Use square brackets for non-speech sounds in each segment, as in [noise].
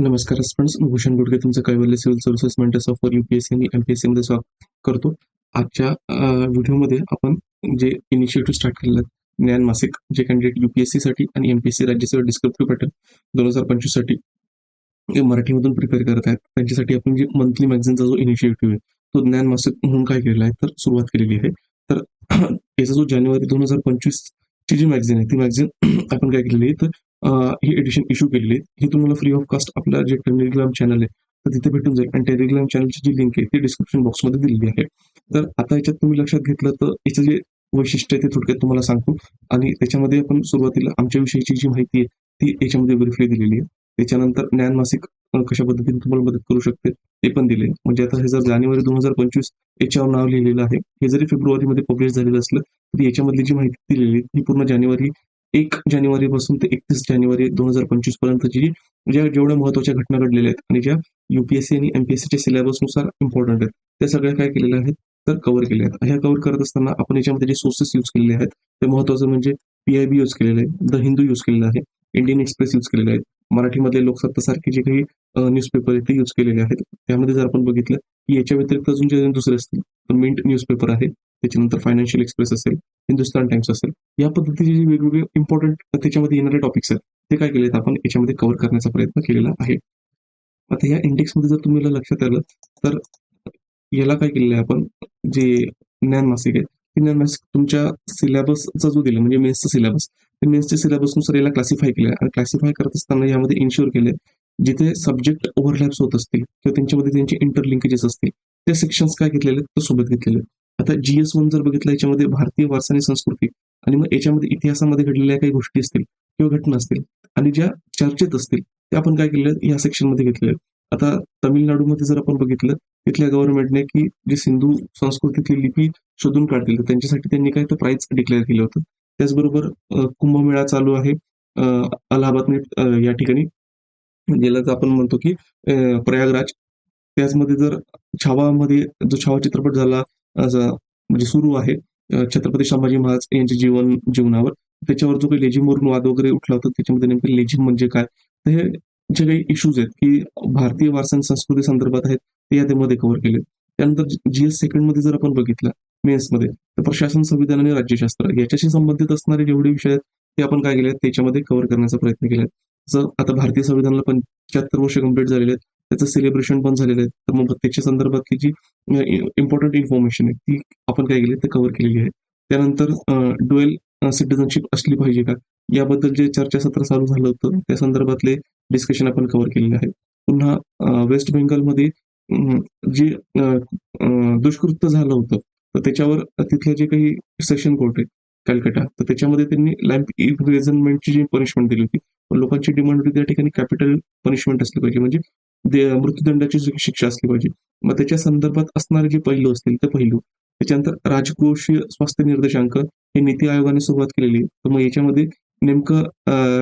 नमस्कार फ्रेंड्स भूषण गुडगे तुमचं Kaivalya civil services mentors of C आणि एमपीएससी मध्ये स्वागत करतो. आजच्या व्हिडिओमध्ये आपण जे इनिशिएटिव्ह स्टार्ट केलेलं आहे ज्ञान मासिक जे कॅन्डिडेट युपीएससी साठी आणि एमपीएससी राज्यसेवा डिस्क्रिप्टिव्ह पॅटर्न दोन हजार पंचवीससाठी जे मराठीमधून प्रिपेअर करत आहेत. त्यांच्यासाठी आपण जे मंथली मॅगझिनचा जो इनिशिएटिव्ह आहे तो ज्ञान मासिक म्हणून काय केलेला आहे तर सुरुवात केलेली आहे. तर [clears throat] याचा जो जानेवारी दोन हजार पंचवीस ची जी मॅगझिन आहे ती मॅगझिन [clears throat] आपण काय केलेली आहे तर ही एडिशन इश्यू केलेली आहे. ही तुम्हाला फ्री ऑफ कास्ट आपला जे टेलिग्राम चॅनल आहे तर तिथे भेटून जाईल. आणि टेलिग्राम चॅनलची जी लिंक आहे ती डिस्क्रिप्शन बॉक्समध्ये दिलेली आहे. तर आता याच्यात तुम्ही लक्षात घेतलं तर याचं जे वैशिष्ट्य आहे ते थोडक्यात तुम्हाला सांगतो. आणि त्याच्यामध्ये आपण सुरुवातीला आमच्याविषयीची जी माहिती आहे ती याच्यामध्ये ब्रीफली दिलेली आहे. त्याच्यानंतर ज्ञान मासिक कशा पद्धतीने तुम्हाला मदत करू शकते ते पण दिले म्हणजे आता हे जर जानेवारी दोन हजार पंचवीस याच्यावर नाव लिहिलेलं आहे हे जरी फेब्रुवारीमध्ये पब्लिश झालेलं असलं तरी याच्यामधली जी माहिती दिलेली ही पूर्ण जानेवारी एक जानेवारी पासून ते एकतीस जानेवारी दोन हजार पंचवीस पर्यंतची जी ज्या जेवढ्या महत्त्वाच्या घटना घडलेल्या आहेत आणि ज्या युपीएससी आणि एमपीएससीच्या सिलेबसनुसार इम्पॉर्टंट आहेत त्या सगळ्या काय केलेल्या आहेत तर कव्हर केल्या आहेत. ह्या कव्हर करत असताना आपण याच्यामध्ये जे सोर्सेस यूज केलेले आहेत ते महत्वाचं म्हणजे पीआयबी यूज केलेलं आहे द हिंदू यूज केलेलं आहे इंडियन एक्सप्रेस यूज केलेले आहेत मराठीमधले लोकसत्ता सारखे जे काही न्यूजपेपर आहेत ते यूज केलेले आहेत. त्यामध्ये जर आपण बघितलं की याच्या व्यतिरिक्त अजून जे दुसरे असतील तर मिंट न्यूजपेपर आहे त्याच्यानंतर फायनान्शियल एक्सप्रेस असेल हिंदुस्तान टाइम्स असेल. या पद्धतीचे जे वेगवेगळे इम्पॉर्टंट त्याच्यामध्ये येणारे टॉपिक्स आहेत ते काय केलेत आपण? याच्यामध्ये कव्हर करण्याचा प्रयत्न केलेला आहे. आता या इंडेक्समध्ये जर तुम्हाला लक्षात आलं तर याला काय केलेलं आहे आपण? जे ज्ञान मासिक आहे ते ज्ञान मासिक तुमच्या सिलेबसचा जो दिला म्हणजे मेन्सचा सिलेबस ते मेन्सच्या सिलेबसनुसार याला क्लासिफाय केलं आणि क्लासिफाय करत असताना यामध्ये इन्शुअर केले जिथे सब्जेक्ट ओव्हरलॅप्स होत असतील किंवा त्यांच्यामध्ये त्यांचे इंटरलिंकेजेस असतील ते सेक्शन्स काय घेतलेले आहेत? तर सोबत घेतलेले आता आता जीएस वन जर बघितलं याच्यामध्ये भारतीय वारसा आणि संस्कृती आणि मग याच्यामध्ये इतिहासामध्ये घडलेल्या काही गोष्टी असतील किंवा घटना असतील आणि ज्या चर्चेत असतील त्या आपण काय केलेल्या या सेक्शनमध्ये घेतलेल्या आहेत. आता तामिळनाडूमध्ये जर आपण बघितलं तिथल्या गव्हर्नमेंटने की जे सिंधू संस्कृतीतली लिपी शोधून काढतील तर त्यांच्यासाठी त्यांनी काय तर प्राईज डिक्लेअर केलं होतं. त्याचबरोबर कुंभमेळा चालू आहे. अलाहाबाद या ठिकाणी ज्याला तर आपण म्हणतो की प्रयागराज. त्याचमध्ये जर छावामध्ये जो छावा चित्रपट झाला म्हणजे सुरू आहे छत्रपती संभाजी महाराज यांच्या जीवन जीवनावर. त्याच्यावर जो काही लेझिमवरून वाद वगैरे उठला होता त्याच्यामध्ये नेमकं लेझिम म्हणजे काय? तर हे जे काही इश्यूज आहेत की भारतीय वारसा संस्कृती संदर्भात आहेत ते यामध्ये कव्हर केले. त्यानंतर जीएस सेकंडमध्ये जर आपण बघितलं मेन्समध्ये तर प्रशासन संविधान आणि राज्यशास्त्र याच्याशी संबंधित असणारे जेवढे विषय आहेत ते आपण काय केले आहेत त्याच्यामध्ये कव्हर करण्याचा प्रयत्न केला आहे. जर आता भारतीय संविधानाला पंच्याहत्तर वर्ष कंप्लीट झालेले आहेत त्याचं सेलिब्रेशन पण झालेलं आहे. तर मग त्याच्या संदर्भातली जी इम्पॉर्टंट इन्फॉर्मेशन आहे. ती आपण काय केली ते कव्हर केलेली आहे. त्यानंतर डुएल सिटिझनशिप असली पाहिजे का? याबद्दल जे चर्चासत्र चालू झालं होतं त्या संदर्भातले डिस्कशन आपण कव्हर केलेले आहे पुन्हा वेस्ट बेंगॉलमध्ये जे दुष्कृत्य झालं होतं तर त्याच्यावर तिथले जे काही सेशन कोर्ट आहे कॅलकटा तर त्याच्यामध्ये त्यांनी लाईफ इम्प्रिझनमेंटची जी पनिशमेंट दिली होती लोकांची डिमांड होती त्या ठिकाणी कॅपिटल पनिशमेंट असली पाहिजे. म्हणजे मृत्यूदंडाची जी शिक्षा असली पाहिजे मग त्याच्या संदर्भात असणारे जे पैलू असतील ते पैलू त्याच्यानंतर राजकोषीय स्वास्थ्य निर्देशांक हे नीती आयोगाने सुरुवात केलेली आहे. तर मग याच्यामध्ये नेमकं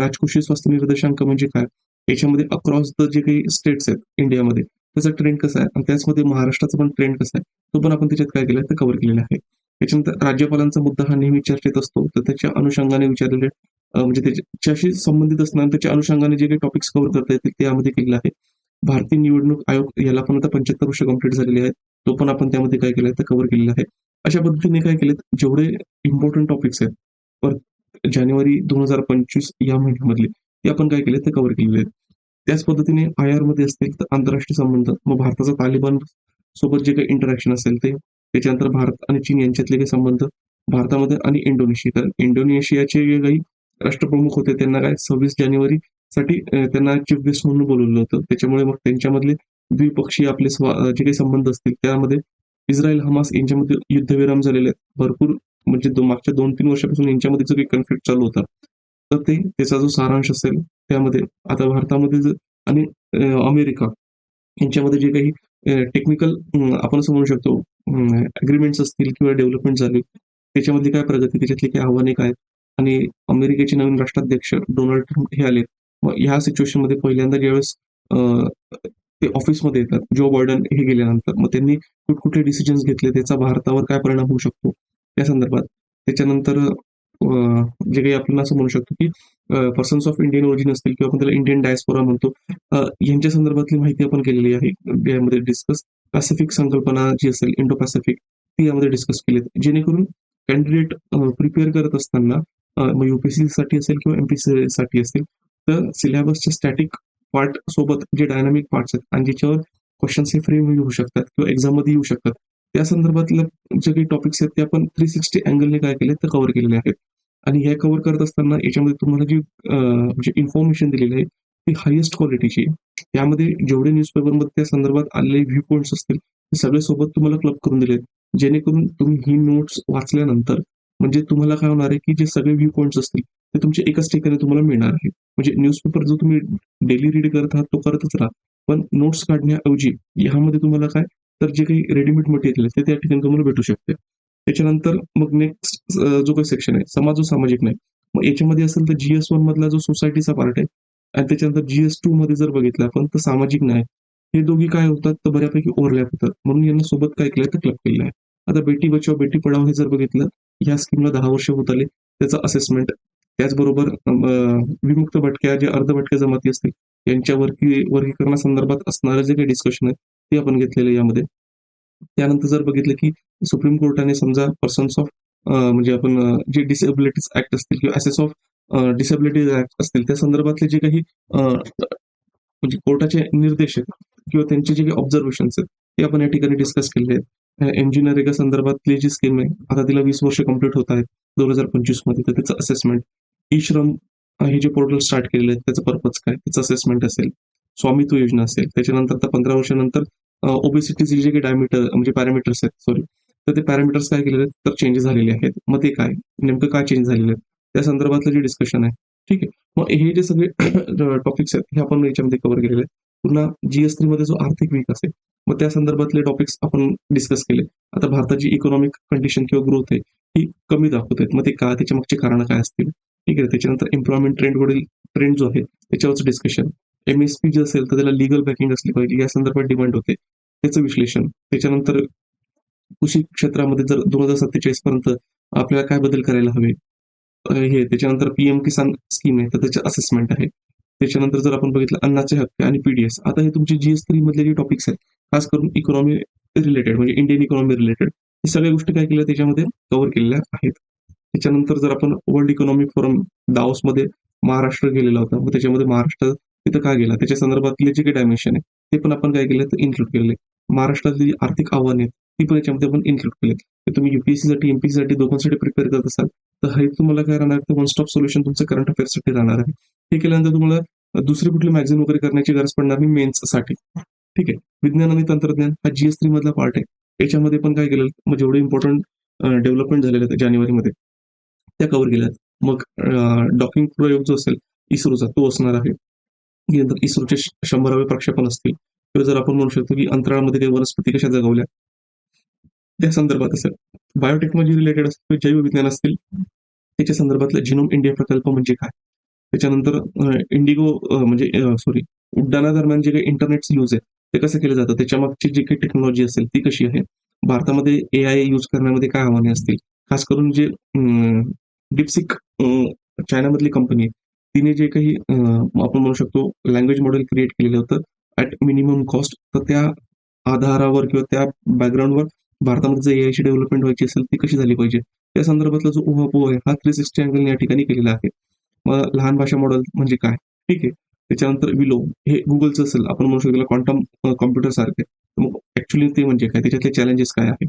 राजकोषीय स्वास्थ्य निर्देशांक म्हणजे काय? याच्यामध्ये अक्रॉस द जे काही स्टेट्स आहेत इंडियामध्ये त्याचा ट्रेंड कसा आहे? आणि त्याचमध्ये महाराष्ट्राचा पण ट्रेंड कसा आहे? तो पण आपण त्याच्यात काय केलं ते कव्हर केलेला आहे. त्याच्यानंतर राज्यपालांचा मुद्दा हा नेहमी चर्चेत असतो. तर त्याच्या अनुषंगाने विचारलेले म्हणजे त्याच्याशी संबंधित असणार त्याच्या अनुषंगाने जे काही टॉपिक्स कव्हर करता येतील ते यामध्ये केलेलं आहे. भारतीय निवडणूक आयोग याला पण आता पंच्याहत्तर वर्ष कंप्लीट झालेली आहेत. तो पण आपण त्यामध्ये काय केलं तर कव्हर केलेला आहे. अशा पद्धतीने काय केलेत? जेवढे इम्पॉर्टंट टॉपिक्स आहेत पर जानेवारी दोन हजार पंचवीस या महिन्यामधले ते आपण काय केले तर कव्हर केलेले आहेत. त्याच पद्धतीने आय आरमध्ये असतील तर आंतरराष्ट्रीय संबंध. मग भारताचा तालिबान सोबत जे काही इंटरॅक्शन असेल ते त्याच्यानंतर भारत आणि चीन यांच्यातले काही संबंध भारतामध्ये आणि इंडोनेशिया. तर इंडोनेशियाचे जे काही राष्ट्रप्रमुख होते त्यांना काय? सव्वीस जानेवारी साठी त्यांना चीफ गेस्ट म्हणून बोलवलं होतं. त्याच्यामुळे मग त्यांच्यामधले द्विपक्षीय आपले स्वा- जे काही संबंध असतील त्यामध्ये इस्रायल हमास यांच्यामध्ये युद्धविराम झालेले आहेत. भरपूर म्हणजे दो- मागच्या दोन तीन वर्षापासून यांच्यामध्ये जो काही कन्फ्लिक्ट चालू होता तर ते त्याचा जो सारांश असेल त्यामध्ये आता भारतामध्ये आणि अमेरिका यांच्यामध्ये जे काही टेक्निकल आपण असं म्हणू शकतो अग्रीमेंट्स असतील किंवा डेव्हलपमेंट झाली त्याच्यामधली काय प्रगती त्याच्यातली काय आव्हाने काय आणि अमेरिकेचे नवीन राष्ट्राध्यक्ष डोनाल्ड ट्रम्प हे आले मग ह्या सिच्युएशनमध्ये पहिल्यांदा ज्यावेळेस ते ऑफिसमध्ये येतात जो बॉर्डन हे गेल्यानंतर मग त्यांनी कुठकुठले डिसिजन्स घेतले त्याचा भारतावर काय परिणाम होऊ शकतो? त्या संदर्भात. त्याच्यानंतर जे काही आपण असं म्हणू शकतो की पर्सन्स ऑफ इंडियन ओरिजिन असतील किंवा आपण त्याला इंडियन डायस्पोरा म्हणतो यांच्या संदर्भातली माहिती आपण केलेली आहे. यामध्ये डिस्कस पॅसिफिक संकल्पना जी असेल इंडो पॅसिफिक ती यामध्ये डिस्कस केली आहे. जेणेकरून कॅन्डिडेट प्रिपेअर करत असताना मग युपीएससी साठी असेल किंवा एमपीसी साठी असेल तर सिलेबसच्या स्टॅटिक पार्ट सोबत जे डायनामिक पार्ट्स आहेत आणि ज्याच्यावर क्वेश्चन्स हे फ्रेम येऊ शकतात किंवा एक्झाममध्ये येऊ शकतात त्या संदर्भातले जे काही टॉपिक्स आहेत ते आपण थ्री सिक्स्टी अँगलने काय केले तर कव्हर केलेले आहेत. आणि हे कव्हर करत असताना याच्यामध्ये तुम्हाला जी म्हणजे इन्फॉर्मेशन दिलेली आहे ती हायेस्ट क्वालिटीची आहे यामध्ये जेवढे न्यूजपेपरमध्ये त्या संदर्भात आलेले व्ह्यू पॉईंट्स असतील ते सगळे सोबत तुम्हाला क्लब करून दिले जेणेकरून तुम्ही ही नोट्स वाचल्यानंतर म्हणजे तुम्हाला काय होणार आहे की जे सगळे व्ह्यू पॉईंट्स असतील ते तुमचे एकाच ठिकाणी तुम्हाला मिळणार आहे. म्हणजे न्यूजपेपर जो तुम्ही डेली रीड करत आहात तो करतच राहा. पण नोट्स काढण्याऐवजी यामध्ये तुम्हाला काय? तर जे काही रेडीमेड मटेरियल आहे ते त्या ठिकाणी तुम्हाला भेटू शकते. त्याच्यानंतर मग नेक्स्ट जो काही सेक्शन आहे समाज व सामाजिक नाही मग याच्यामध्ये असेल तर जीएस वन मधला जो सोसायटीचा पार्ट आहे आणि त्याच्यानंतर जीएस टू मध्ये जर बघितलं आपण तर सामाजिक न्याय. हे दोघी काय होतात? तर बऱ्यापैकी ओव्हरलॅप होतात. म्हणून यांना सोबत काय केलं तर क्लब केलेलं आहे आता बेटी बचाव बेटी पढाव हे जर बघितलं ह्या स्कीमला दहा वर्ष होत आले. त्याचं असेसमेंट त्याचबरोबर विमुक्त भटक्या जे अर्धभटक्या जमाती असतील यांच्या वर्गी वर्गीकरणासंदर्भात असणारं जे काही डिस्कशन आहे ते आपण घेतलेलं यामध्ये. त्यानंतर जर बघितलं की सुप्रीम कोर्टाने समजा पर्सन्स ऑफ म्हणजे आपण जे डिसेबिलिटीज ऍक्ट असतील किंवा असेस ऑफ डिसेबिलिटीज ऍक्ट असतील त्या संदर्भातले जे काही म्हणजे कोर्टाचे निर्देश आहेत किंवा त्यांचे जे काही ऑब्झर्वेशन्स आहेत ते आपण या ठिकाणी डिस्कस केले आहेत. इंजिनिअरिंग संदर्भातली जी स्कीम आहे आता तिला वीस वर्ष कंप्लीट होत आहेत दोन हजार पंचवीसमध्ये तर त्याचं असेसमेंट ई श्रम हे जे पोर्टल स्टार्ट केलेले आहेत त्याचा पर्पज काय? त्याचं असेसमेंट असेल स्वामित्व योजना असेल त्याच्यानंतर आता पंधरा वर्षानंतर ओबेसिटीचे जे काही डायमीटर म्हणजे पॅरामीटर्स आहेत सॉरी तर ते पॅरामीटर्स काय केलेले आहेत? तर चेंज झालेले आहेत. मग ते काय? नेमकं काय चेंज झालेले आहेत? त्या संदर्भातलं जे डिस्कशन आहे ठीक आहे. मग हे जे सगळे [coughs] टॉपिक्स आहेत हे आपण याच्यामध्ये कव्हर केलेले आहेत. पुन्हा जीएसटी मध्ये जो आर्थिक विकास आहे मग त्या संदर्भातले टॉपिक्स आपण डिस्कस केले. आता भारताची इकॉनॉमिक कंडिशन किंवा ग्रोथ आहे ही कमी दाखवत आहेत. मग ते का? त्याच्या मागचे कारण काय असतील? ठीक आहे त्याच्यानंतर एम्प्लॉयमेंट ट्रेंडवरील ट्रेंड जो आहे त्याच्यावरचं डिस्कशन एम एस जे असेल तर त्याला लिगल बॅकिंग असली पाहिजे. या संदर्भात डिमांड होते. त्याचं विश्लेषण. त्याच्यानंतर कृषी क्षेत्रामध्ये जर दोन हजार सत्तेचाळीस पर्यंत आपल्याला काय बदल करायला हवे हे त्याच्यानंतर पीएम किसान स्कीम आहे तर त्याचे असेसमेंट आहे. त्याच्यानंतर जर आपण बघितलं अन्नाचे हक्क आणि पीडीएस आता हे तुमचे जीएस थ्री मधले जे टॉपिक्स आहेत खास करून इकॉनॉमी रिलेटेड म्हणजे इंडियन इकॉनॉमी रिलेटेड हे सगळ्या गोष्टी काय केल्या त्याच्यामध्ये कव्हर केलेल्या आहेत. त्याच्यानंतर जर आपण वर्ल्ड इकॉनॉमिक फोरम दाओसमध्ये महाराष्ट्र गेलेला होता मग त्याच्यामध्ये महाराष्ट्र तिथं का गेला? त्याच्या संदर्भातले जे काही डायमेन्शन आहे ते पण आपण काय केलं? तर इन्क्लूड केलेले महाराष्ट्रातली जी आर्थिक आव्हाने आहेत ती पण याच्यामध्ये आपण इन्क्लूड केले. तर तुम्ही युपीएससी साठी एमपीसी साठी दोघांसाठी प्रिपेअर करत असाल तर हे तुम्हाला काय राहणार? तर वन स्टॉप सोल्युशन तुमचं करंट अफेअर्ससाठी राहणार आहे. हे केल्यानंतर तुम्हाला दुसरी कुठली मॅगझिन वगैरे करण्याची गरज पडणार नाही मेन्ससाठी. ठीक आहे. विज्ञान आणि तंत्रज्ञान हा जीएस थ्री मधला पार्ट आहे. याच्यामध्ये पण काय केलं मग जेवढे इम्पॉर्टंट डेव्हलपमेंट झालेले आहेत जानेवारीमध्ये. त्या कव्हर केल्यात. मग डॉकिंग प्रयोग जो असेल इस्रोचा तो असणार आहे. नंतर इस्रोचे शंभरावे प्रक्षेपण असतील. किंवा जर आपण म्हणू शकतो की अंतराळामध्ये काही वनस्पती कशा जगवल्या? त्या संदर्भात असेल. बायोटेक्नॉलॉजी रिलेटेड असतील किंवा जैवविज्ञान असतील त्याच्या संदर्भातला जिनोम इंडिया प्रकल्प म्हणजे काय? त्याच्यानंतर इंडिगो म्हणजे सॉरी उड्डाणादरम्यान जे काही इंटरनेट यूज आहे ते कसं केलं जातं? त्याच्या मागची जी काही टेक्नॉलॉजी असेल ती कशी आहे? भारतामध्ये ए आय यूज करण्यामध्ये काय आव्हाने असतील? खास करून जे डिप्सिक चायनामधली कंपनी आहे. तिने जे काही आपण म्हणू शकतो लँग्वेज मॉडेल क्रिएट केलेलं होतं ॲट मिनिमम कॉस्ट तर त्या आधारावर किंवा त्या बॅकग्राऊंडवर भारतामध्ये जर एआयची डेव्हलपमेंट व्हायची असेल ती कशी झाली पाहिजे? त्या संदर्भातला जो उहापोह आहे हा थ्री सिक्स्टी अँगल या ठिकाणी केलेला आहे. मग लहान भाषा मॉडेल म्हणजे काय? ठीक आहे. त्याच्यानंतर विलो हे गुगलचं असेल. आपण म्हणू शकतो क्वांटम कॉम्प्युटर सारखे मग ऍक्च्युली ते म्हणजे काय? त्याच्यातले चॅलेंजेस काय आहे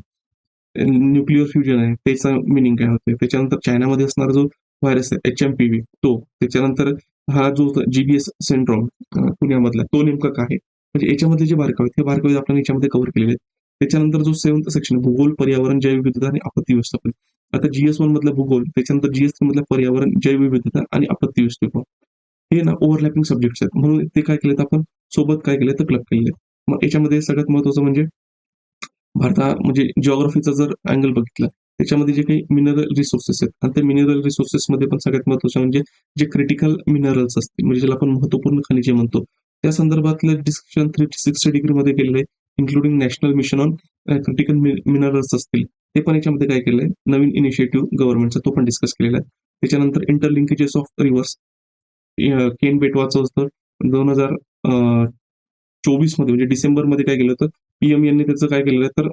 न्यूक्लिअर फ्युजन आहे त्याचा मिनिंग काय होतं त्याच्यानंतर चायनामध्ये असणारा जो व्हायरस आहे एच एम पी व्ही तो. त्याच्यानंतर हा जो जीबीएस सिंड्रोम पुण्यामधला तो नेमका काय? म्हणजे याच्यामधले जे बारकावे आहेत, ते बारकावे आपण याच्यामध्ये कव्हर केलेले आहेत. त्याच्यानंतर जो सेवन्थ सेक्शन भूगोल पर्यावरण जैवविविधता आणि आपत्ती व्यवस्थापन. आता जीएस वन मधला भूगोल त्याच्यानंतर जीएस थ्री मधला पर्यावरण जैवविविधता आणि आपत्ती व्यवस्थापन. हे ना ओव्हरलॅपिंग सब्जेक्ट्स आहेत. म्हणून ते काय केलेत आपण? सोबत काय केलं तर क्लब केले मग याच्यामध्ये सगळ्यात महत्वाचं म्हणजे भारता म्हणजे जिओग्राफीचा जर अँगल बघितला त्याच्यामध्ये जे काही मिनरल रिसोर्सेस आहेत आणि त्या मिनरल रिसोर्सेस मध्ये पण सगळ्यात महत्वाचं म्हणजे जे क्रिटिकल मिनरल्स असतील म्हणजे ज्याला आपण महत्त्वपूर्ण खनिजे म्हणतो त्या संदर्भातलं डिस्कशन थ्री सिक्स्टी डिग्री मध्ये केलेलं आहे including national mission on critical minerals असतील ते पण याच्यामध्ये काय केलंय नवीन इनिशिएटिव्ह गव्हर्नमेंटचा तो पण डिस्कस केलेला आहे. त्याच्यानंतर इंटरलिंकेजेस ऑफ रिव्हर्स केन बेटवाचं होतं दोन हजार चोवीसमध्ये म्हणजे डिसेंबरमध्ये काय केलं होतं पी एम यांनी त्याचं काय केलेलं आहे? तर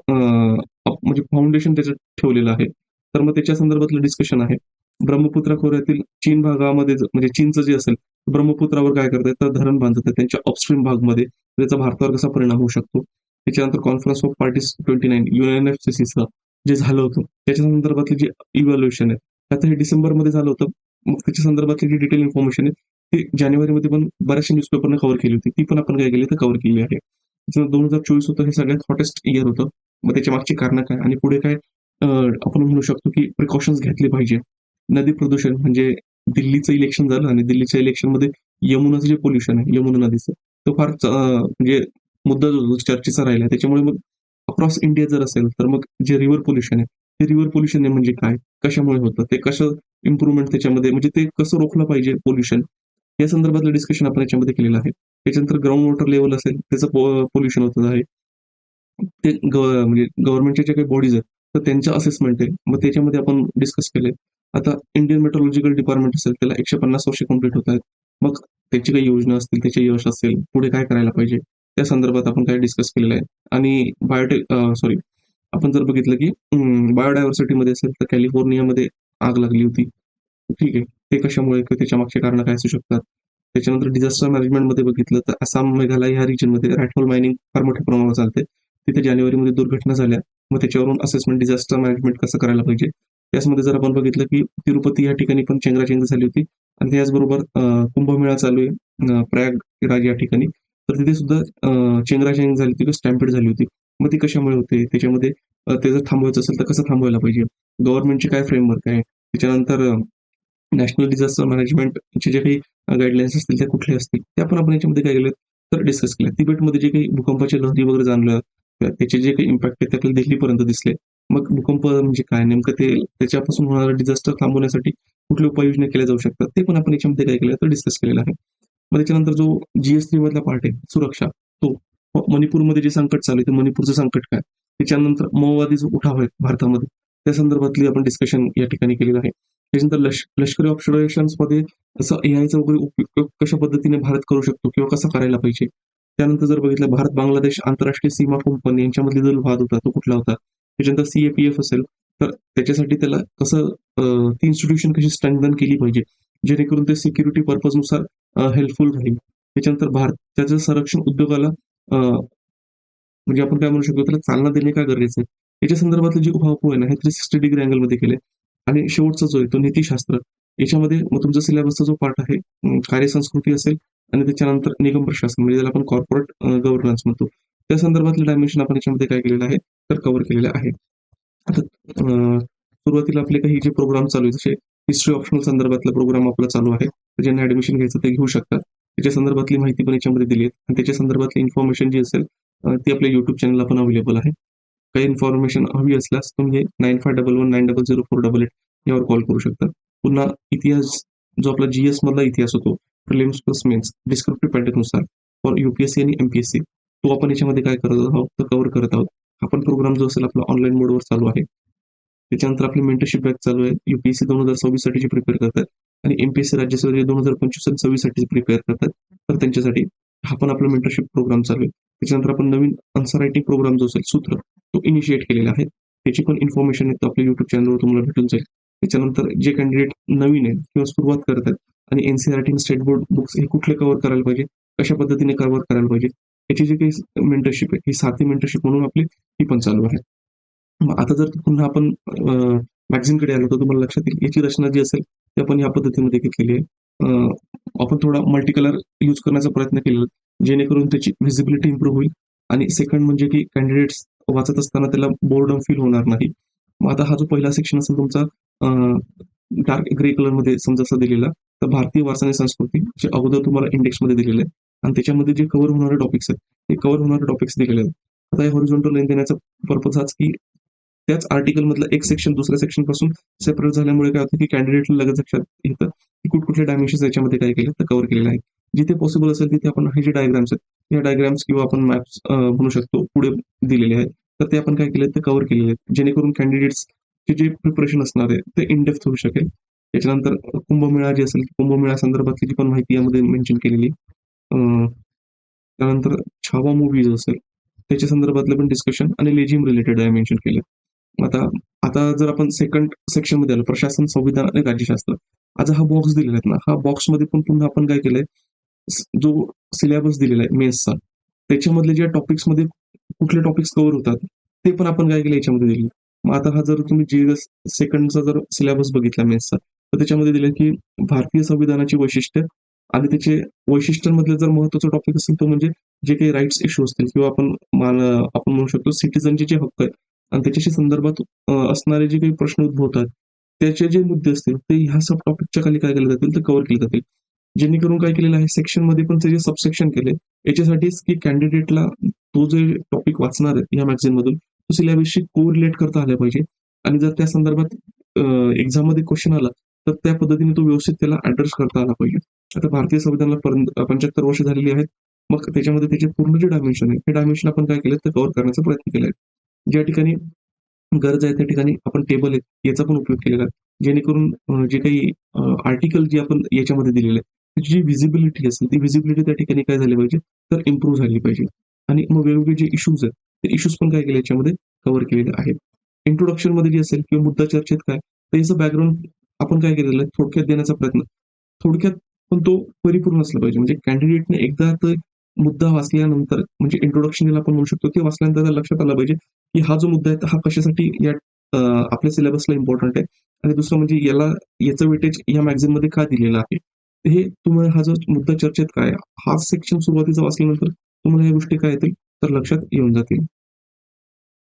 म्हणजे फाउंडेशन त्याचं ठेवलेलं आहे. तर मग त्याच्या संदर्भातलं डिस्कशन आहे. ब्रह्मपुत्रा खोऱ्यातील चीन भागामध्ये म्हणजे चीनचं जे असेल ब्रह्मपुत्रावर काय करतात तर धरण बांधतात त्यांच्या ऑपस्ट्रीम भागमध्ये त्याचा भारतावर कसा परिणाम होऊ शकतो? त्याच्यानंतर conference of parties twenty nine युएनएफसीसीचं जे झालं होतं त्याच्या संदर्भातले जे इव्हॅल्युएशन आहे आता हे डिसेंबरमध्ये झालं होतं. मग त्याच्या संदर्भातली जी डिटेल इन्फॉर्मेशन आहे ती जानेवारीमध्ये पण बऱ्याचशा न्यूजपेपरने कव्हर केली होती. ती पण आपण काय केली तर कव्हर केली आहे. दोन हजार चोवीस होतं हे सगळ्यात हॉटेस्ट इयर होतं. मग त्याच्या मागची कारणं काय? आणि पुढे काय? आपण म्हणू शकतो की प्रिकॉशन्स घेतले पाहिजे. नदी प्रदूषण म्हणजे दिल्लीचं इलेक्शन झालं आणि दिल्लीच्या इलेक्शनमध्ये यमुनाचं जे पोल्युशन आहे यमुना नदीचं तो फार म्हणजे मुद्दा जो जो चर्चेचा राहिला. त्याच्यामुळे मग अक्रॉस इंडिया जर असेल तर मग जे रिव्हर पोल्युशन आहे ते रिव्हर पोल्युशन आहे म्हणजे काय? कशामुळे होतं? ते कसं इम्प्रुव्हमेंट त्याच्यामध्ये म्हणजे ते कसं रोखलं पाहिजे पोल्युशन या संदर्भातलं डिस्कशन आपण याच्यामध्ये केलेलं आहे. त्याच्यानंतर ग्राउंड वॉटर लेवल असेल त्याचं पोल्युशन होतं आहे. ते ग- म्हणजे गव्हर्नमेंटच्या ज्या काही बॉडीज आहेत तर त्यांच्या असेसमेंट आहे. मग त्याच्यामध्ये आपण डिस्कस केले आता इंडियन मेट्रोलॉजिकल डिपार्टमेंट असेल त्याला एकशे पन्नास वर्षे कंप्लीट होत आहेत. मग त्याची काही योजना असतील त्याचे यश असेल पुढे काय करायला पाहिजे त्या संदर्भात आपण काय डिस्कस केलेलं आहे. आणि बायोटेक सॉरी आपण जर बघितलं की बायोडायव्हर्सिटीमध्ये असेल तर कॅलिफोर्नियामध्ये आग लागली होती. ठीक आहे. ते कशामुळे किंवा त्याच्या मागचे कारण काय असू शकतात? त्याच्यानंतर डिझास्टर मॅनेजमेंटमध्ये बघितलं तर आसाम मेघालय ह्या रिजनमध्ये रॅटहोल मायनिंग फार मोठ्या प्रमाणावर चालते. तिथे जानेवारीमध्ये दुर्घटना झाल्या. मग त्याच्यावरून असेसमेंट डिझास्टर मॅनेजमेंट कसं करायला पाहिजे? त्याचमध्ये जर आपण बघितलं की तिरुपती या ठिकाणी पण चेंगराचेंग झाली होती. आणि त्याचबरोबर कुंभमेळा चालू आहे. अं, प्रयागराज या ठिकाणी. तर तिथे सुद्धा चेंगराचेंग झाली होती किंवा स्टॅम्पेड झाली होती. मग ती कशामुळे होते? त्याच्यामध्ये ते जर थांबवायचं असेल तर कसं थांबवायला पाहिजे? गव्हर्नमेंटचे काय फ्रेमवर्क आहे? त्याच्यानंतर नॅशनल डिझास्टर मॅनेजमेंटचे जे काही गाईडलाईन्स असतील त्या कुठल्या असतील त्या पण आपण याच्यामध्ये काय केलं तर डिस्कस केलं. तिबेटमध्ये जे काही भूकंपाच्या लहरी वगैरे जाणलं त्याचे जे काही इम्पॅक्ट आहे ते आपल्याला दिल्लीपर्यंत दिसले. मग भूकंप म्हणजे काय नेमकं ते त्याच्यापासून होणारं डिझास्टर थांबवण्यासाठी कुठल्या उपाययोजना केल्या जाऊ शकतात ते पण आपण याच्यामध्ये काय केलं तर डिस्कस केलेलं आहे. मग त्याच्यानंतर जो जीएसटी मधला पार्ट आहे सुरक्षा तो मणिपूरमध्ये जे संकट चालू आहे ते मणिपूरचं संकट काय? त्याच्यानंतर माओवादी जो उठाव आहे भारतामध्ये त्या संदर्भातली आपण डिस्कशन या ठिकाणी केलेलं आहे. त्याच्यानंतर लश लष्करी ऑपरेशन्समध्ये मध्ये असं एआयचा वगैरे उपयोग कशा पद्धतीने भारत करू शकतो किंवा कसा करायला पाहिजे? त्यानंतर जर बघितलं भारत बांगलादेश आंतरराष्ट्रीय सीमा कंपनी यांच्यामधले जो वाद होता तो कुठला होता? त्याच्यानंतर सीएपीएफ असेल तर त्याच्यासाठी त्याला कसं ती इन्स्टिट्यूशन कशी स्ट्रेंथन केली पाहिजे? जेणेकरून ते सिक्युरिटी पर्पजनुसार हेल्पफुल राहील. त्याच्यानंतर भारताच्या संरक्षण उद्योगाला म्हणजे आपण काय म्हणू शकतो त्याला चालना देणे काय गरजेचं आहे? याच्या संदर्भातले जे उहापोह आहे ना हे थ्री सिक्स्टी डिग्री अँगलमध्ये केले आणि शेवटचा जो आहे तो नीतीशास्त्र याच्यामध्ये मग तुमचा सिलेबसचा जो पार्ट आहे कार्यसंस्कृती असेल आणि त्याच्यानंतर निगम प्रशासन म्हणजे ज्याला आपण कॉर्पोरेट गव्हर्नन्स म्हणतो. त्या संदर्भातले डायमेन्शन आपण याच्यामध्ये काय केलेलं आहे तर कव्हर केलेलं आहे. आता सुरुवातीला आपले काही जे प्रोग्राम चालू आहे जसे हिस्ट्री ऑप्शनल संदर्भातला प्रोग्राम आपला चालू आहे ज्यांना ऍडमिशन घ्यायचं ते घेऊ शकतात. त्याच्या संदर्भातली माहिती पण याच्यामध्ये दिली आहे. आणि त्याच्या संदर्भातली इन्फॉर्मेशन जी असेल ती आपल्या युट्यूब चॅनलला पण अवेलेबल आहे. काही इन्फॉर्मेशन हवी असल्यास तुम्ही nine five double one nine double zero four double eight यावर कॉल करू शकता. पुन्हा इतिहास जो आपला जीएस मधला इतिहास होतो प्रिलिम्स प्लस मेन्स डिस्क्रिप्टिव्ह पॅटर्ननुसार फॉर युपीएससी आणि एमपीएससी तो आपण याच्यामध्ये काय करत आहोत? तर कव्हर करत आहोत. हा पण प्रोग्राम जो असेल आपला ऑनलाईन मोडवर चालू आहे. त्याच्यानंतर आपली मेंटरशिप बॅच चालू आहे. युपीएससी दोन हजार सव्वीस साठीची प्रिपेअर करतात. आणि एमपीएससी राज्यसभा दोन हजार पंचवीस आणि सव्वीससाठी प्रिपेअर करतात. तर त्यांच्यासाठी हा पण आपला मेंटरशिप प्रोग्राम चालू आहे. त्याच्यानंतर आपण नवीन आन्सर रायटिंग प्रोग्राम जो असेल सूत्र तो इनिशिएट केलेला आहे. त्याची पण इन्फॉर्मेशन आहे. तो आपल्या युट्यूब चॅनलवर तुम्हाला भेटून जाईल. त्याच्यानंतर जे कॅन्डिडेट नवीन आहे किंवा सुरुवात करतात आणि एनसीआरटी स्टेट बोर्ड बुक्स हे कुठले कव्हर करायला पाहिजे? कशा पद्धतीने कव्हर करायला पाहिजे? याची जी काही मेंटरशिप आहे ही साथी मेंटरशिप म्हणून आपली ही पण चालू आहे. आता जर पुन्हा आपण मॅगझिनकडे आलो तर तुम्हाला लक्षात येईल. याची रचना जी असेल ती आपण या पद्धतीमध्ये घेतलेली आहे. आपण थोडा मल्टी कलर यूज करण्याचा प्रयत्न केलेला जेणेकरून त्याची व्हिजिबिलिटी इम्प्रूव्ह होईल. आणि सेकंड म्हणजे की कॅन्डिडेट्स वाचत असताना त्याला बोर्डम फील होणार नाही. मग आता हा जो पहिला सेक्शन असेल तुमचा डार्क ग्रे कलरमध्ये समजा असं दिलेला तर भारतीय वारसा आणि संस्कृती जे अगोदर तुम्हाला इंडेक्समध्ये दिलेले आहे. आणि त्याच्यामध्ये जे कव्हर होणारे टॉपिक्स आहेत ते कव्हर होणारे टॉपिक्स दिलेले आहेत. आता हे हॉरिझॉन्टल लाईन देण्याचा पर्पज हाच की त्याच आर्टिकल मधलं एक सेक्शन दुसऱ्या सेक्शनपासून सेपरेट झाल्यामुळे काय होतं की कॅन्डिडेटला लगेच लक्षात येतं की कुठकुठले डायमेन्शन याच्यामध्ये काय केलं तर कव्हर केलेलं आहे. जिथे पॉसिबल असेल तिथे आपण हे जे डायग्राम्स आहेत या डायग्राम्स किंवा आपण मॅप्स म्हणू शकतो पुढे दिलेले आहेत. तर ते आपण काय केले ते कव्हर केलेले आहेत. जेणेकरून कॅन्डिडेट्सचे जे प्रिपरेशन असणार आहे ते इनडेप्थ होऊ शकेल. त्याच्यानंतर कुंभमेळा जे असेल कुंभमेळा संदर्भातली जी पण माहिती यामध्ये मेन्शन केलेली. त्यानंतर छावा मूवीज असेल त्याच्या संदर्भातलं पण डिस्कशन आणि लेझिम रिलेटेड आहे मेन्शन केलं आता आता जर आपण सेकंड सेक्शनमध्ये आलो प्रशासन संविधान आणि राज्यशास्त्र. आज हा बॉक्स दिलेला आहेत ना हा बॉक्समध्ये पण पुन्हा आपण काय केलंय? जो सिलेबस दिलेला आहे मेन्सचा त्याच्यामधले ज्या टॉपिक्समध्ये कुठले टॉपिक्स कव्हर होतात ते पण आपण काय केलं याच्यामध्ये दिले. मग आता हा जर तुम्ही जी सेकंडचा जर सिलेबस बघितला मेन्सचा तर त्याच्यामध्ये दिलं की भारतीय संविधानाची वैशिष्ट्य आणि त्याचे वैशिष्ट्यांमधले जर महत्त्वाचा टॉपिक असेल तो म्हणजे जे काही राईट्स इश्यू असतील किंवा आपण मान आपण म्हणू शकतो सिटीजनचे जे हक्क आहेत आणि त्याच्याशी संदर्भात असणारे जे काही प्रश्न उद्भवतात त्याचे जे मुद्दे असतील ते ह्या सब टॉपिकच्या खाली काय केले जातील ते कव्हर केले जातील. जेणेकरून काय केलेलं आहे सेक्शनमध्ये पण त्याचे सबसेक्शन केले. याच्यासाठीच की कॅन्डिडेटला तो जे टॉपिक वाचणार आहे या मॅगझिन मधून तो सिलेबसशी को रिलेट करता आला पाहिजे. आणि जर त्या संदर्भात एक्झाममध्ये क्वेश्चन आला तर त्या पद्धतीने तो व्यवस्थित त्याला ऍड्रेस करता आला पाहिजे. आता भारतीय संविधानाला पंच्याहत्तर वर्ष झालेली आहेत. मग त्याच्यामध्ये त्याचे पूर्ण जे डायमेन्शन आहे हे डायमेन्शन आपण काय केलं? तर कव्हर करण्याचा प्रयत्न केला आहे. ज्या ठिकाणी गरज आहे त्या ठिकाणी आपण टेबल आहेत याचा पण उपयोग केलेला आहे. जेणेकरून जे काही आर्टिकल जे आपण याच्यामध्ये दिलेले आहे जी व्हिजिबिलिटी असेल ती व्हिजिबिलिटी त्या ठिकाणी काय झाली पाहिजे? तर इम्प्रूव्ह झाली पाहिजे. आणि मग वेगवेगळे जे इश्यूज आहेत ते इश्यूज पण काय केले याच्यामध्ये? कव्हर केलेले आहेत. इंट्रोडक्शनमध्ये जे असेल किंवा मुद्दा चर्चेत काय तर याचं बॅकग्राऊंड आपण काय केलेलं आहे? थोडक्यात देण्याचा प्रयत्न. थोडक्यात पण तो परिपूर्ण असला पाहिजे. म्हणजे कॅन्डिडेटने एकदा तर मुद्दा वाचल्यानंतर म्हणजे इंट्रोडक्शन आपण म्हणू शकतो ते वाचल्यानंतर त्याला लक्षात आलं पाहिजे की हा जो मुद्दा आहे हा कशासाठी या आपल्या सिलेबसला इम्पॉर्टंट आहे? आणि दुसरं म्हणजे याला याचं वेटेज या मॅगझिनमध्ये का दिलेलं आहे? हे तुम्हाला हा जो मुद्दा चर्चेत काय हा सेक्शन सुरुवातीचा वाचल्यानंतर तुम्हाला या गोष्टी काय येतील? तर लक्षात येऊन जातील.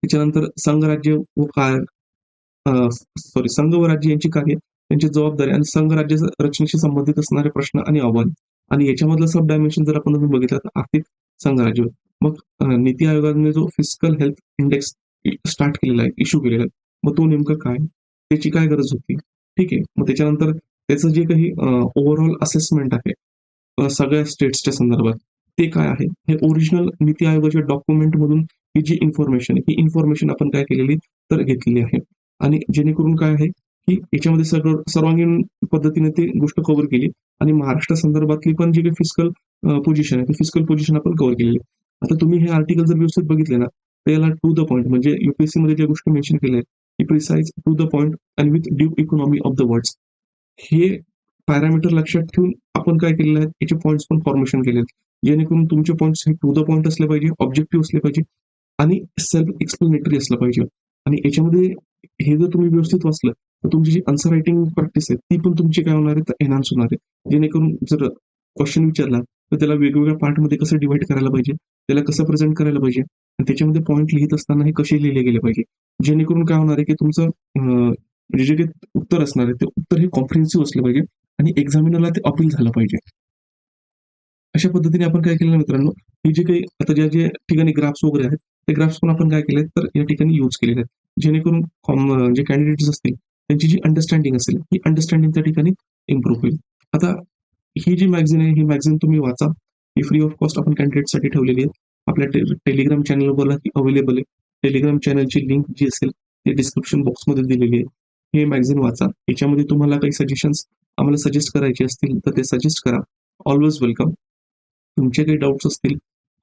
त्याच्यानंतर संघराज्य व काय सॉरी संघ व राज्य यांची कार्य त्यांची जबाबदारी आणि संघ राज्य रचनेशी संबंधित असणारे प्रश्न आणि आव्हान आणि याच्यामधलं सब डायमेन्शन जर आपण तुम्ही बघितलं तर आर्थिक संघराज्य मग नीती आयोगाने जो फिजिकल हेल्थ इंडेक्स स्टार्ट केलेला आहे इश्यू केलेला आहे मग तो नेमकं काय? त्याची काय गरज होती? ठीक आहे. मग त्याच्यानंतर त्याचं जे काही ओव्हरऑल असेसमेंट आहे सगळ्या स्टेट्सच्या संदर्भात ते काय आहे? हे ओरिजिनल नीती आयोगाच्या डॉक्युमेंटमधून ही जी इन्फॉर्मेशन आहे ही इन्फॉर्मेशन आपण काय केलेली तर घेतलेली आहे. आणि जेणेकरून काय आहे की याच्यामध्ये सर्व सर्वांगीण पद्धतीने ती गोष्ट कव्हर केली आणि महाराष्ट्र संदर्भातली पण जी काही फिजिकल पोझिशन आहे ती फिजिकल पोझिशन आपण कव्हर केलेली. आहे. आता तुम्ही हे आर्टिकल जर व्यवस्थित बघितले ना तर याला टू द पॉईंट म्हणजे युपीएससी मध्ये ज्या गोष्टी मेन्शन केल्या आहेत की precise to the point and with due economy of the words हे पॅरामीटर लक्षात ठेवून आपण काय केलेलं आहे? याचे पॉईंट्स पण फॉर्मेशन केले आहेत. जेणेकरून तुमचे पॉईंट्स हे टू द पॉईंट असले पाहिजे ऑब्जेक्टिव्ह असले पाहिजे आणि सेल्फ एक्सप्लेनेटरी असलं पाहिजे. आणि याच्यामध्ये हे जर तुम्ही व्यवस्थित वाचलं तर तुमची जी आन्सर रायटिंग प्रॅक्टिस आहे ती पण तुमची काय होणार आहे? तर एनहान्स होणार आहे. जेणेकरून जर क्वेश्चन विचारला तर त्याला वेगवेगळ्या पार्टमध्ये कसं डिवाइड करायला पाहिजे त्याला कसं प्रेझेंट करायला पाहिजे आणि त्याच्यामध्ये पॉईंट लिहित असताना हे कसे लिहिले गेले पाहिजे? जेणेकरून काय होणार आहे की तुमचं म्हणजे जे काही उत्तर असणार आहे ते उत्तर हे कॉम्प्रिहेन्सिव्ह असलं पाहिजे आणि एक्झामिनरला ते अपील झालं पाहिजे. अशा पद्धतीने आपण काय केलं मित्रांनो हे जे काही आता ज्या जे ठिकाणी ग्राफ्स वगैरे आहेत ते ग्राफ्स पण आपण काय केले तर या ठिकाणी यूज केलेले आहेत. जेणेकरून जे कॅन्डिडेट्स असतील त्यांची जी अंडरस्टँडिंग असेल ही अंडरस्टँडिंग त्या ठिकाणी इम्प्रूव्ह होईल. आता ही जी मॅगझिन आहे ही मॅगझिन तुम्ही वाचा. ही फ्री ऑफ कॉस्ट आपण कॅन्डिडेटसाठी ठेवलेली आहे. आपल्या टे टेलिग्राम चॅनलवरला ही अवेलेबल आहे. टेलिग्राम चॅनलची लिंक जी असेल ती डिस्क्रिप्शन बॉक्समध्ये दिलेली आहे. हे मॅगझिन वाचा. याच्यामध्ये तुम्हाला काही सजेशन्स आम्हाला सजेस्ट करायचे असतील तर ते सजेस्ट करा. ऑलवेज वेलकम तुमचे काही डाऊट्स असतील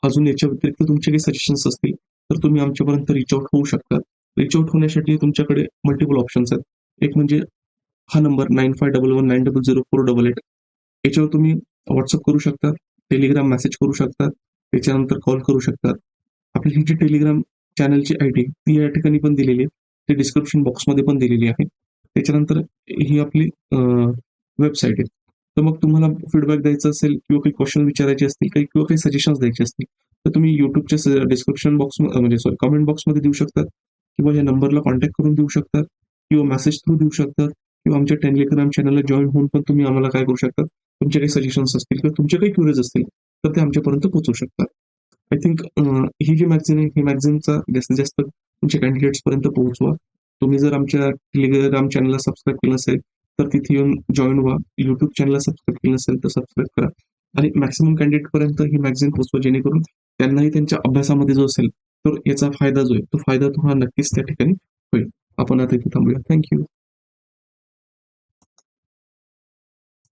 अजून याच्या व्यतिरिक्त तुमचे काही सजेशन्स असतील तर तुम्ही आमच्यापर्यंत रिच आउट होऊ शकता. रिच आउट होण्यासाठी तुमच्याकडे मल्टिपल ऑप्शन्स आहेत. एक म्हणजे हा number nine five double one nine double zero four double eight याच्यावर तुम्ही व्हॉट्सअप करू शकता टेलिग्राम मेसेज करू शकता त्याच्यानंतर कॉल करू शकता. आपली ही जी टेलिग्राम चॅनलची आय डी ती या ठिकाणी पण दिलेली आहे. ती डिस्क्रिप्शन बॉक्समध्ये पण दिलेली आहे. त्याच्यानंतर ही आपली वेबसाईट आहे. तर मग तुम्हाला फीडबॅक द्यायचा असेल किंवा काही क्वेश्चन विचारायचे असतील काही किंवा काही सजेशन्स द्यायचे असतील तर तुम्ही युट्यूबच्या डिस्क्रिप्शन बॉक्स म्हणजे सॉरी कमेंट बॉक्समध्ये देऊ शकतात किंवा या नंबरला कॉन्टॅक्ट करून देऊ शकतात किंवा मेसेज थ्रू देऊ शकतात किंवा आमच्या टेलिग्राम चॅनलला जॉईन होऊन पण तुम्ही आम्हाला काय करू शकतात? तुमचे काही सजेशन्स असतील किंवा तुमचे काही क्युरीज असतील तर ते आमच्यापर्यंत पोहोचू शकतात. आय थिंक ही जी मॅगझिन आहे ही मॅगझिनचा जास्तीत जास्त तुमच्या कॅन्डिडेट्स पर्यंत पोहोचवा. तुम्ही जर आमच्या टेलिग्राम चॅनलला सबस्क्राईब केलं असेल तर तिथे येऊन जॉईन व्हा. युट्यूब चॅनलला सबस्क्राईब केलं असेल तर सबस्क्राईब करा. आणि मॅक्सिमम कॅन्डिडेटपर्यंत ही मॅगझिन पोहोचवा जेणेकरून त्यांनाही त्यांच्या अभ्यासामध्ये जो असेल तर याचा फायदा जो आहे तो फायदा तुम्हाला नक्कीच त्या ठिकाणी होईल. आपण आता इथे थांबूया. थँक्यू